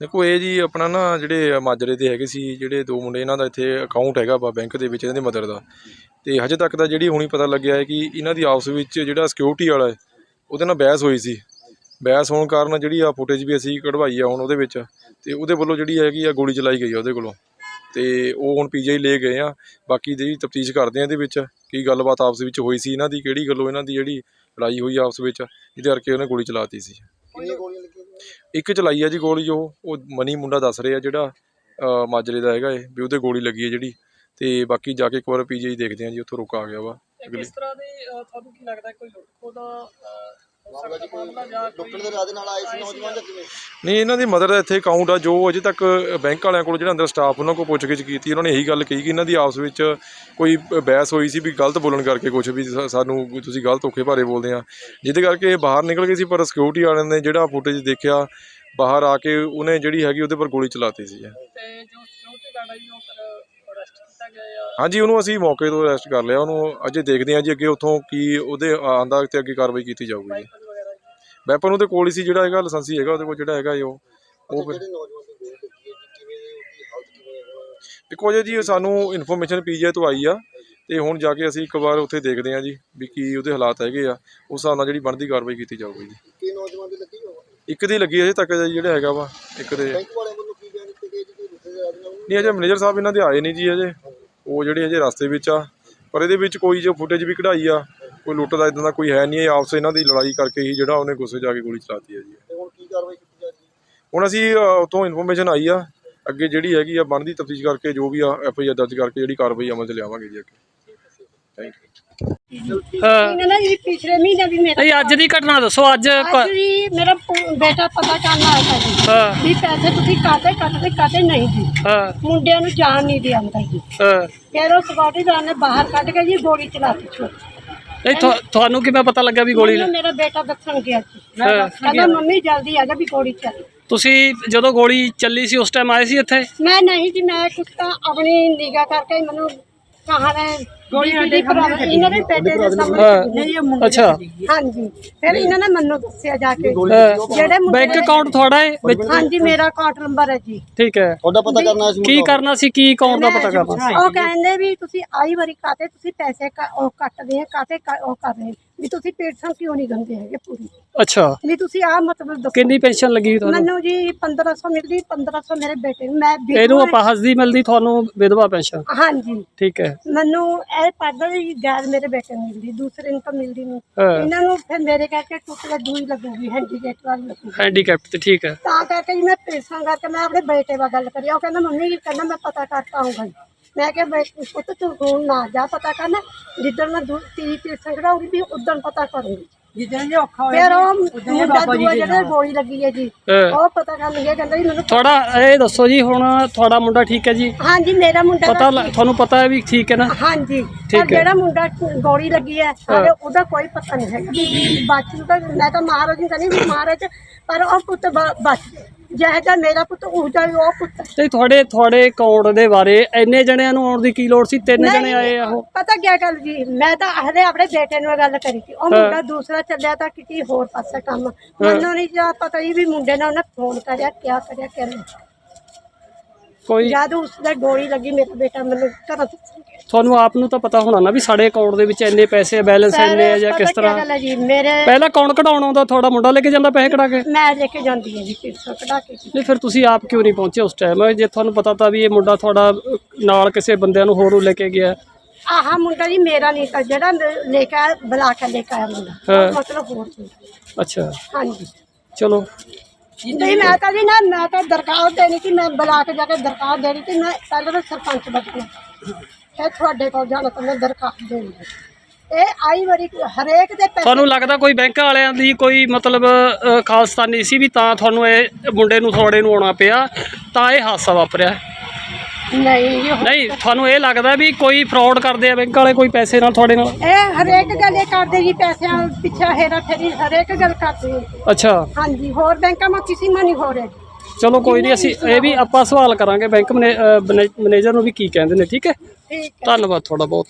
ਦੇਖੋ, ਇਹ ਜੀ ਆਪਣਾ ਨਾ ਜਿਹੜੇ ਮਾਜਰੇ ਦੇ ਹੈਗੇ ਸੀ, ਜਿਹੜੇ ਦੋ ਮੁੰਡੇ ਇਹਨਾਂ ਦਾ ਇੱਥੇ ਅਕਾਊਂਟ ਹੈਗਾ ਵਾ ਬੈਂਕ ਦੇ ਵਿੱਚ, ਇਹਨਾਂ ਦੇ ਮਦਰ ਦਾ। ਤੇ ਹਜੇ ਤੱਕ ਤਾਂ ਜਿਹੜੀ ਹੁਣੀ ਪਤਾ ਲੱਗਿਆ ਹੈ ਕਿ ਇਹਨਾਂ ਦੀ ਆਪਸ ਵਿੱਚ ਜਿਹੜਾ ਸਿਕਿਉਰਿਟੀ ਵਾਲਾ ਉਹਦੇ ਨਾਲ ਬਹਿਸ ਹੋਈ ਸੀ। ਬਹਿਸ ਹੋਣ ਕਾਰਨ ਜਿਹੜੀ ਆ ਫੁਟੇਜ ਵੀ ਅਸੀਂ ਕਢਵਾਈ ਆ ਹੁਣ ਉਹਦੇ ਵਿੱਚ, ਤੇ ਉਹਦੇ ਵੱਲੋਂ ਜਿਹੜੀ ਹੈਗੀ ਆ ਗੋਲੀ ਚਲਾਈ ਗਈ ਆ ਉਹਦੇ ਕੋਲੋਂ। ਤੇ ਉਹ ਹੁਣ ਪੀਜੀਆਈ ਲੈ ਗਏ ਆ। ਬਾਕੀ ਦੀ ਤਫਤੀਸ਼ ਕਰਦੇ ਆ ਇਹਦੇ ਵਿੱਚ, ਕੀ ਗੱਲਬਾਤ ਆਪਸ ਵਿੱਚ ਹੋਈ ਸੀ, ਇਹਨਾਂ ਦੀ, ਕਿਹੜੀ ਗੱਲੋਂ ਇਹਨਾਂ ਦੀ ਜਿਹੜੀ ਲੜਾਈ ਹੋਈ ਆਪਸ ਵਿੱਚ ਜਿਹਦੇ ਕਰਕੇ ਉਹਨੇ ਗੋਲੀ ਚਲਾਤੀ ਸੀ। ਕਿੰਨੀਆਂ ਗੋਲੀਆਂ ਲੱਗੀਆਂ ਇੱਕ ਚਲਾਈ ਆ ਜੀ ਗੋਲੀ ਉਹ ਉਹ ਮਨੀ ਮੁੰਡਾ ਦੱਸ ਰਿਹਾ ਜਿਹੜਾ ਅ, ਮਾਜਰੇ ਦਾ ਹੈਗਾ ਏ ਵੀ ਉਹਦੇ ਗੋਲੀ ਲੱਗੀ ਹੈ ਜਿਹੜੀ। ਤੇ ਬਾਕੀ ਜਾ ਕੇ ਇੱਕ ਵਾਰ ਪੀਜੀਆਈ ਦੇਖਦੇ ਆ ਜੀ ਉੱਥੋਂ ਰੁਕ ਆ ਗਿਆ ਵਾ। ਇਹ ਕਿਸ ਤਰ੍ਹਾਂ ਦੇ ਅਹ, ਤੁਹਾਨੂੰ ਕੀ ਲੱਗਦਾ ਕੋਈ ਲੁੱਟਖੋ ਦਾ ਮਾਮਲਾ ਜੀ ਸਕਦਾ ਮਾਮਲਾ ਜਾਂ ਕੋਈ ਡਾਕਟਰ ਦੇ ਰਾਜ ਨਾਲ ਆਏ ਸੀ ਨੌਜਵਾਨ ਜਾਂ ਕਿਵੇਂ? ਨਹੀਂ ਇਹਨਾਂ ਦੀ ਮਦਰ ਦਾ ਇੱਥੇ ਅਕਾਊਂਟ ਆ ਜੋ ਅਜੇ ਤੱਕ ਬੈਂਕ ਵਾਲਿਆਂ ਕੋਲ ਜਿਹੜਾ ਅੰਦਰ ਸਟਾਫ ਉਹਨਾਂ ਕੋਲ ਪੁੱਛਗਿੱਛ ਕੀਤੀ ਉਹਨਾਂ ਨੇ ਇਹੀ ਗੱਲ ਕਹੀ ਕਿ ਇਹਨਾਂ ਦੀ ਆਪਸ ਵਿੱਚ ਕੋਈ ਬਹਿਸ ਹੋਈ ਸੀ ਵੀ ਗਲਤ ਬੋਲਣ ਕਰਕੇ ਕੁਝ ਵੀ ਸਾ- ਸਾਨੂੰ ਤੁਸੀਂ ਗਲਤ ਧੋਖੇ ਭਾਰੇ ਬੋਲਦੇ ਆ। ਜਿਹਦੇ ਕਰਕੇ ਇਹ ਬਾਹਰ ਨਿਕਲ ਗਏ ਸੀ ਪਰ ਸਿਕਿਉਰਿਟੀ ਵਾਲਿਆਂ ਨੇ ਜਿਹੜਾ ਫੁਟੇਜ ਦੇਖਿਆ ਬਾਹਰ ਆ ਕੇ ਉਹਨੇ ਜਿਹੜੀ ਹੈਗੀ ਉਹਦੇ ਪਰ ਗੋਲੀ ਚਲਾਤੀ ਸੀ। ਤੇ ਜੋ ਹੈ ਜੀ ਉਹ ਫਿਰ ਅਰੈਸਟ ਕੀਤਾ ਗਿਆ ਜਾਂ ਹਾਂਜੀ ਉਹਨੂੰ ਅਸੀਂ ਮੌਕੇ ਤੋਂ ਅਰੈਸਟ ਕਰ ਲਿਆ। ਉਹਨੂੰ ਅਜੇ ਦੇਖਦੇ ਹਾਂ ਜੀ ਅੱਗੇ ਉੱਥੋਂ ਕੀ ਉਹਦੇ ਆਂਦਾ ਤੇ ਅੱਗੇ ਕਾਰਵਾਈ ਕੀਤੀ ਜਾਊਗੀ ਜੀ। ਵਾਈਪਰ ਵਗੈਰਾ ਜੀ? ਵੈਪਨ ਉਹਦੇ ਕੋਲ ਹੀ ਸੀ ਜਿਹੜਾ ਹੈਗਾ ਲਾਇਸੈਂਸੀ ਹੈਗਾ ਉਹਦੇ ਕੋਲ ਜਿਹੜਾ ਹੈਗਾ ਜੀ ਉਹ। ਉਹ ਫਿਰ ਜਿਹੜੇ ਨੌਜਵਾਨ ਦੀ ਗੋਲੀ ਲੱਗੀ ਹੈ ਜੀ? ਕਿਵੇਂ ਉਹਦੀ ਹਾਲਤ ਕਿਵੇਂ ਹੈ? ਹੁਣ? ਦੇਖੋ ਜੀ ਜੀ ਸਾਨੂੰ ਇਨਫੋਰਮੇਸ਼ਨ ਪੀਜੀਆਈ ਤੋਂ ਆਈ ਆ ਤੇ ਹੁਣ ਜਾ ਕੇ ਅਸੀਂ ਇੱਕ ਵਾਰ ਉੱਥੇ ਦੇਖਦੇ ਹਾਂ ਜੀ ਵੀ ਕੀ ਉਹਦੇ ਹਾਲਾਤ ਹੈਗੇ ਆ। ਉਸ ਹਿਸਾਬ ਨਾਲ ਜਿਹੜੀ ਬਣਦੀ ਕਾਰਵਾਈ ਕੀਤੀ ਜਾਊਗੀ ਜੀ। ਕੀ ਨੌਜਵਾਨ ਦੀ ਲੱਗੀ ਹੋਵੇ ਇੱਕ ਦੀ ਲੱਗੀ ਅਜੇ ਤੱਕ ਜੀ ਜਿਹੜਾ ਹੈਗਾ ਵਾ ਇੱਕ ਦੇ। ਬੈਂਕ ਵਾਲਿਆਂ ਵੱਲੋਂ ਕੀ ਬਿਆਨ ਦਿੱਤੇ ਗਏ ਜੀ ਕੋਈ ਦੂਸਰੇ ਦੇ ਰਾਜ ਨਾਲ ਨਹੀਂ ਅਜੇ ਮੈਨੇਜਰ ਸਾਹਿਬ ਇਹਨਾਂ ਦੇ ਆਏ ਨਹੀਂ ਜੀ ਅਜੇ। ਉਹ ਜਿਹੜੇ ਅਜੇ ਰਸਤੇ ਵਿੱਚ ਆ ਪਰ ਇਹਦੇ ਵਿੱਚ ਕੋਈ ਜੋ ਫੁਟੇਜ ਵੀ ਕਢਾਈ ਆ ਕੋਈ ਲੁੱਟ ਦਾ ਇਦਾਂ ਦਾ ਕੋਈ ਹੈ ਨਹੀਂ ਇਹ ਆਪਸ ਇਹਨਾਂ ਦੀ ਲੜਾਈ ਕਰਕੇ ਹੀ ਜਿਹੜਾ ਉਹਨੇ ਗੁੱਸੇ ਜਾ ਕੇ ਗੋਲੀ ਚਲਾਤੀ ਹੈ ਜੀ। ਹੁਣ ਕੀ ਕਾਰਵਾਈ ਕੀਤੀ ਜਾ ਰਹੀ ਹੁਣ ਅਸੀਂ ਉੱਥੋਂ ਇਨਫੋਰਮੇਸ਼ਨ ਆਈ ਆ ਅੱਗੇ ਜਿਹੜੀ ਹੈਗੀ ਆ ਬਣਦੀ ਤਫਤੀਸ਼ ਕਰਕੇ ਜੋ ਵੀ ਆ ਐਫ ਆਈ ਆਰ ਦਰਜ ਕਰਕੇ ਜਿਹੜੀ ਕਾਰਵਾਈ ਅਮਲ 'ਚ ਲਿਆਵਾਂਗੇ ਜੀ ਅੱਗੇ। ਥੈਂਕ ਯੂ ਹਾਂ। ਇਹਨਾਂ ਨੇ ਜੀ ਪਿਛਲੇ ਮਹੀਨੇ ਵੀ ਮੇਰਾ ਨਹੀਂ ਅੱਜ ਦੀ ਘਟਨਾ ਦੱਸੋ ਅੱਜ ਕ- ਅੱਜ ਵੀ ਮੇਰਾ ਪੁ- ਬੇਟਾ ਪਤਾ ਕਰਨ ਆਇਆ ਸੀ ਜੀ। ਹਾਂ। ਵੀ ਪੈਸੇ ਤੁਸੀਂ ਕਾਤੇ ਕੱਟਦੇ ਕਾਤੇ ਨਹੀਂ ਜੀ। ਹਾਂ। ਮੁੰਡਿਆਂ ਨੂੰ ਜਾਣ ਨਹੀਂ ਦਿਆਂਦਾ ਜੀ। ਹਾਂ। ਫਿਰ ਉਹ ਸਕਾਟੀਦਾਰ ਨੇ ਬਾਹਰ ਕੱਢ ਕੇ ਜੀ ਗੋਲੀ ਚਲਾਤੀ ਛੋਟੀ ਨਹੀਂ ਤੁਹਾ- ਤੁਹਾਨੂੰ ਕਿਵੇਂ ਪਤਾ ਲੱਗਾ ਵੀ ਗੋਲੀ ਮੈਨੂੰ ਮੇਰਾ ਬੇਟਾ ਦੱਸਣ ਗਿਆ ਜੀ। ਹਾਂ। ਕਹਿੰਦਾ ਮੰਮੀ ਜਲਦੀ ਆ ਜਾ ਵੀ ਗੋਲੀ ਚੱਲੀ। ਤੁਸੀਂ ਜਦੋਂ ਗੋਲੀ ਚੱਲੀ ਸੀ ਉਸ ਟਾਈਮ ਆਏ ਸੀ ਇੱਥੇ? ਮੈਂ ਨਹੀਂ ਜੀ ਮੈਂ ਕੁਛ ਤਾਂ ਆਪਣੀ ਨਿਗਾਹ ਕਰਕੇ ਹੀ ਮੈਨੂੰ ਕਹਾਂ ਨੇ ਗੋਲੀ ਅੱਡੇ ਇਹਨਾਂ ਦੇ ਬੇਟੇ ਦੇ ਸਾਹਮਣੇ ਹਾਂ ਅੱਛਾ। ਹਾਂਜੀ। ਫਿਰ ਇਹਨਾਂ ਨੇ ਮੈਨੂੰ ਦੱਸਿਆ ਜਾ ਕੇ। ਜਿਹੜੇ ਬੈਂਕ ਅਕਾਊਂਟ ਤੁਹਾਡਾ ਹੈ? ਵਿੱਚ ਹਾਂਜੀ ਮੇਰਾ ਅਕਾਊਂਟ ਨੰਬਰ ਹੈ ਜੀ। ਠੀਕ ਹੈ। ਤੁਹਾਡਾ ਪਤਾ ਕਰਨਾ ਸੀ ਕੀ ਕਰਨਾ ਸੀ ਕੀ ਅਕਾਊਂਟ ਦਾ ਪਤਾ ਕਰਨਾ ਉਹ ਕਹਿੰਦੇ ਵੀ ਤੁਸੀਂ ਆਈ ਵਾਰੀ ਕਾਤੇ ਤੁਸੀਂ ਪੈਸੇ ਕ- ਉਹ ਕੱਟਦੇ ਆ ਕਾਤੇ ਉਹ ਕਰ ਰਹੇ? ਵੀ ਤੁਸੀਂ ਪੇਟਾਂ ਕਿਉਂ ਨਹੀਂ ਗੰਦੇ ਹੈਗੇ ਪੂਰੀ? ਅੱਛਾ। ਵੀ ਤੁਸੀਂ ਆ ਮਤਲਬ ਦੱਸੋ। ਕਿੰਨੀ ਪੈਨਸ਼ਨ ਲੱਗੀ ਤੁਹਾਨੂੰ? ਮੈਨੂੰ ਜੀ 1500 ਮਿਲਦੀ 1500 ਮੇਰੇ ਬੇਟੇ ਨੂੰ। ਮੈਂ ਵਿਧਵਾ ਇਹਨੂੰ ਅਪਾਹਜ ਦੀ ਮਿਲਦੀ ਤੁਹਾਨੂੰ ਵਿਧਵਾ ਪੈਨਸ਼ਨ? ਹਾਂਜੀ। ਠੀਕ ਹੈ। ਮੈਨੂੰ ਇਹ ਪੜਦਾ ਵੀ ਗੈਰ ਮੇਰੇ ਬੇਟੇ ਨੂੰ ਮਿਲਦੀ ਦੂਸਰੇ ਨੂੰ ਤਾਂ ਮਿਲਦੀ ਨਹੀਂ। ਹਾਂ। ਇਹਨਾਂ ਨੂੰ ਫਿਰ ਮੇਰੇ ਕਰਕੇ ਟੁੱਟ ਕੇ ਦੂਈ ਲੱਗੂਗੀ ਹੈਂਡੀਕੈਪ ਵਾਲੀ ਲੱਗੂਗੀ। ਹੈਂਡੀਕੈਪ ਤੇ ਠੀਕ ਹੈ। ਤਾਂ ਕਰਕੇ ਜੀ ਮੈਂ ਪੈਸਾਂ ਕਰਕੇ ਮੈਂ ਆਪਣੇ ਬੇਟੇ ਨਾਲ ਗੱਲ ਕਰੀ। ਉਹ ਕਹਿੰਦਾ ਮੰਮੀ ਜੀ ਕਹਿੰਦਾ ਮੈਂ ਪਤਾ ਕਰਤਾ ਆਉਂਗਾ ਜੀ ਮੈਂ ਕਿਹਾ ਬੇ- ਪੁੱਤ ਤੂੰ ਹੁਣ ਨਾ ਜਾ ਪਤਾ ਕਰਨਾ ਜਿੱਦਣ ਮੈਂ ਦੂ ਤੀ ਪੈਸਾਂ ਕਢਾਉਂਗੀ ਵੀ ਉਦੋਂ ਪਤਾ ਕਰੂੰਗੀ। ਜਿੱਦਾਂ ਜੇ ਔਖਾ ਫਿਰ ਉਹ ਮੁੰਡਾ ਦੂਆ ਜਿਹੜਾ ਗੋਲੀ ਲੱਗੀ ਹੈ ਜੀ ਹਾਂ। ਉਹ ਪਤਾ ਕਰਨ ਲੱਗਿਆ ਕਹਿੰਦਾ ਜੀ ਮੈਨੂੰ ਤੁਹਾਡਾ ਇਹ ਦੱਸੋ ਜੀ ਹੁਣ ਤੁਹਾਡਾ ਮੁੰਡਾ ਠੀਕ ਹੈ ਜੀ? ਹਾਂਜੀ ਮੇਰਾ ਮੁੰਡਾ ਪਤਾ ਲ- ਤੁਹਾਨੂੰ ਪਤਾ ਹੈ ਵੀ ਠੀਕ ਹੈ ਨਾ? ਹਾਂਜੀ ਠੀਕ ਹੈ। ਪਰ ਜਿਹੜਾ ਮੁੰਡਾ ਗੋਲੀ ਲੱਗੀ ਹੈ ਉਹਦਾ ਕੋਈ ਪਤਾ ਨਹੀਂ ਬਚ ਜੂਗਾ ਮੈਂ ਤਾਂ ਮਹਾਰਾਜ ਨੂੰ ਕਹਿੰਦੀ ਵੀ ਮਹਾਰਾਜ ਪਰ ਉਹ ਪੁੱਤ ਬ- ਬਚ ਗਿਆ। ਜਿਹੇ ਜਿਹਾ ਮੇਰਾ ਪੁੱਤ ਉਹ ਜਿਹਾ ਹੀ ਉਹ ਪੁੱਤ। ਤੇ ਤੁਹਾਡੇ ਤੁਹਾਡੇ ਅਕਾਊਂਟ ਦੇ ਬਾਰੇ ਇੰਨੇ ਜਣਿਆਂ ਨੂੰ ਆਉਣ ਦੀ ਕੀ ਲੋੜ ਸੀ? ਤਿੰਨ ਨਹੀਂ, ਜਣੇ ਆਏ ਆ ਉਹ। ਪਤਾ ਕੀ ਗੱਲ ਜੀ ਮੈਂ ਤਾਂ ਹਲੇ ਆਪਣੇ ਬੇਟੇ ਨੂੰ ਇਹ ਗੱਲ ਕਰੀ ਸੀ ਉਹ ਮੁੰਡਾ ਦੂਸਰਾ ਚੱਲਿਆ ਤਾਂ ਕਿਤੇ ਹੋਰ ਪਾਸੇ ਕੰਮ। ਮੈਨੂੰ ਨਹੀਂ ਜਾ ਪਤਾ ਹੀ ਵੀ ਮੁੰਡੇ ਨੇ ਉਹਨੇ ਫੋਨ ਕਰਿਆ ਕਿਆ ਕਰਿਆ ਕਿਆ ਨਹੀਂ। ਕੋਈ ਜਦ ਉਸਦੇ ਗੋਲੀ ਲੱਗੀ ਮੇਰਾ ਬੇਟਾ ਮੈਨੂੰ ਘਰੋਂ ਗਿਆ ਤੁਹਾਨੂੰ ਆਪ ਨੂੰ ਤਾਂ ਪਤਾ ਹੋਣਾ ਨਾ ਵੀ ਸਾਡੇ ਅਕਾਊਂਟ ਦੇ ਵਿੱਚ ਇੰਨੇ ਪੈਸੇ ਬੈਲੈਂਸ ਇੰਨੇ ਆ ਜਾਂ ਕਿਸ ਤਰ੍ਹਾਂ। ਗੱਲ ਹੈ ਜੀ ਮੇਰੇ ਪਹਿਲਾਂ ਅਕਾਊਂਟ ਕਢਾਉਣ ਆਉਂਦਾ? ਤੁਹਾਡਾ ਮੁੰਡਾ ਲੈ ਕੇ ਜਾਂਦਾ ਪੈਸੇ ਕਢਾ ਕੇ? ਮੈਂ ਲੈ ਕੇ ਜਾਂਦੀ ਹਾਂ ਜੀ ਪਿੱਛੋਂ ਕਢਾ ਕੇ ਜੀ। ਨਹੀਂ ਫਿਰ ਤੁਸੀਂ ਆਪ ਕਿਉਂ ਨਹੀਂ ਪਹੁੰਚੇ ਉਸ ਟਾਈਮ ਜੇ ਤੁਹਾਨੂੰ ਪਤਾ ਤਾਂ ਵੀ ਇਹ ਮੁੰਡਾ ਤੁਹਾਡਾ ਅਹ, ਨਾਲ ਕਿਸੇ ਬੰਦਿਆਂ ਨੂੰ ਹੋਰ ਨੂੰ ਲੈ ਕੇ ਗਿਆ। ਆਹ ਮੁੰਡਾ ਜੀ ਮੇਰਾ ਨਹੀਂ ਤਾਂ ਜਿਹੜਾ ਮੈਂ ਲੈ ਕੇ ਆਇਆ ਬੁਲਾ ਕੇ ਲੈ ਕੇ ਆਇਆ ਮੁੰਡਾ। ਹਾਂ। ਮਤਲਬ ਹੋਰ ਸੀ। ਅੱਛਾ। ਹਾਂਜੀ। ਚਲੋ। ਨਹੀਂ ਮੈਂ ਤਾਂ ਜੀ ਨਾ ਮੈਂ ਤਾਂ ਦਰਖਾਸਤ ਦੇਣੀ ਸੀ ਮੈਂ ਬੁਲਾ ਕੇ ਜਾ ਕੇ ਦਰਖਾਸਤ ਦੇਣੀ ਸੀ ਮੈਂ ਪਹਿਲਾਂ ਤਾਂ ਸਰਪੰਚ ਬਚਣਾ ਇਹ ਤੁਹਾਡੇ ਕੋਲ ਜਾਣਾ ਤਾਂ ਮੈਂ ਦਰਖਾਸਤ ਦੇਣੀ। ਇਹ ਆਈ ਵਾਰੀ ਹਰੇਕ ਦੇ ਪੈਸੇ ਤੁਹਾਨੂੰ ਲੱਗਦਾ ਕੋਈ ਬੈਂਕ ਵਾਲਿਆਂ ਦੀ ਕੋਈ ਮਤਲਬ ਅਹ, ਖਾਲਸਤਾਨੀ ਸੀ ਵੀ ਤਾਂ ਤੁਹਾਨੂੰ ਇਹ ਮੁੰਡੇ ਨੂੰ ਥੋੜੇ ਨੂੰ ਆਉਣਾ ਪਿਆ ਤਾਂ ਇਹ ਹਾਦਸਾ ਵਾਪਰਿਆ ਨਹੀਂ ਜੀ, ਨਹੀਂ ਤੁਹਾਨੂੰ ਇਹ ਲੱਗਦਾ ਵੀ ਕੋਈ ਫਰਾਡ ਕਰਦੇ ਆ ਬੈਂਕ ਵਾਲੇ ਕੋਈ ਪੈਸੇ ਨਾਲ ਤੁਹਾਡੇ ਨਾਲ ਇਹ ਹਰੇਕ ਗੱਲ ਇਹ ਕਰਦੇ ਜੀ ਪੈਸਿਆਂ ਪਿੱਛੇ ਹੇਰਾ ਫੇਰੀ ਹਰੇਕ ਗੱਲ ਕਰਦੇ। ਅੱਛਾ ਹਾਂਜੀ ਹੋਰ ਬੈਂਕਾਂ ਮਾ ਕਿਸੇ ਮਾ ਨਹੀਂ ਹੋ ਰਿਹਾ ਜੀ। ਚਲੋ ਕੋਈ ਨਹੀਂ ਅਸੀਂ ਇਹ ਵੀ ਆਪਾਂ ਸਵਾਲ ਕਰਾਂਗੇ ਬੈਂਕ ਮੈਨੇਜਰ ਨੂੰ ਵੀ ਕੀ ਕਹਿੰਦੇ ਨੇ ਠੀਕ ਹੈ? ਧੰਨਵਾਦ ਤੁਹਾਡਾ ਬਹੁਤ।